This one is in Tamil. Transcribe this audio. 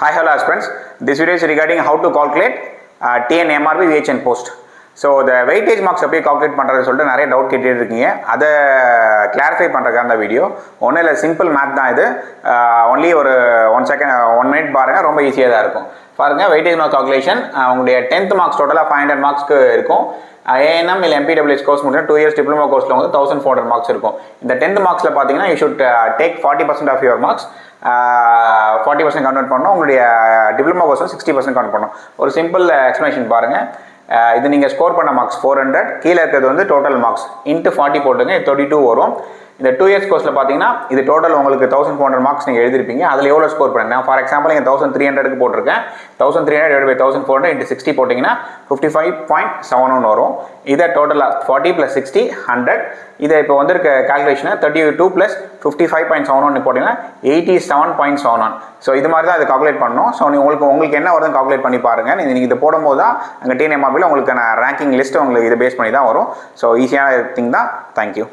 Hi, hello friends. This video is regarding how to calculate uh, TN MRP VHN post. So இந்த வெயிட்டேஜ் மார்க்ஸ் எப்படி கால்குலேட் பண்ணுறதுன்னு சொல்லிட்டு நிறைய டவுட் கேட்டுட்டு இருக்கீங்க அதை கிளாரிஃபை பண்ணுறதுக்காக அந்த வீடியோ ஒன்றும் இல்லை சிம்பிள் மேத் தான் இது. ஒன்லி ஒரு ஒன் செகண்ட் ஒன் மினிட் பாருங்கள் ரொம்ப ஈஸியாக தான் இருக்கும். பாருங்கள் வெயிட்டேஜ் மார்க் கால்குலேஷன் உங்களுடைய டென்த் மார்க்ஸ் டோட்டலாக ஃபைவ் ஹண்ட்ரட் மார்க்ஸ்க்கு இருக்கும். ஏஎன்எம் இல்லை எம்பிடபிள்யூஎஸ் கோர்ஸ் முடியும் டூ இயர்ஸ் டிப்ளமோ கோர்ஸில் வந்து தௌசண்ட் ஃபோர் ஹண்ட்ரட் மார்க்ஸ் இருக்கும். இந்த டென்த் மார்க்ஸில் பார்த்தீங்கன்னா you should take forty percent of your marks forty percent convert பண்ணணும். உங்களுடைய diploma course sixty percent convert பண்ணணும். ஒரு சிம்பிள் எக்ஸ்ப்ளனேஷன் பாருங்கள் இது நீங்கள் ஸ்கோர் பண்ண மார்க்ஸ் ஃபோர் ஹண்ட்ரட் கீழே இருக்கிறது வந்து டோட்டல் மார்க்ஸ் இன்ட்டு ஃபார்ட்டி போட்டுங்க தேர்ட்டி டூ வரும். இந்த டூ இயர்ஸ் கோர்ஸில் பார்த்தீங்கன்னா இது டோட்டல் உங்களுக்கு தௌசண்ட் ஃபோர் ஹண்ட்ரட் மார்க்ஸ் நீங்கள் எழுதிருப்பீங்க. அதில் எவ்வளோ ஸ்கோர் பண்ணுங்க ஃபார் எக்ஸாம்பிள் நீங்கள் தௌசண்ட் த்ரீ ஹண்ட்ரடுக்கு போட்டிருக்கேன். Thousand three hundred by thousand four hundred into sixty போட்டிங்கன்னா fifty five point seven one வரும். இதை டோட்டலாக ஃபார்ட்டி ப்ளஸ் சிக்ஸ்டி ஹண்ட்ரட் இதை இப்போ வந்திருக்க கால்குலேஷனை thirty two plus fifty five point seven one போட்டிங்கன்னா eighty seven point seven one so இது மாதிரி தான் இதை கால்குலேட் பண்ணணும். ஸோ நீங்கள் உங்களுக்கு உங்களுக்கு என்ன வருதுன்னு கால்குலேட் பண்ணி பாருங்கள் நீங்கள் இது போடும்போது தான் அங்கே டிஎன்எம்ஆபியில் உங்களுக்கான ரேங்கிங் லிஸ்ட்டு உங்களுக்கு இதை பேஸ் பண்ணி தான் வரும். ஸோ ஈஸியான திங் தான். தேங்க்யூ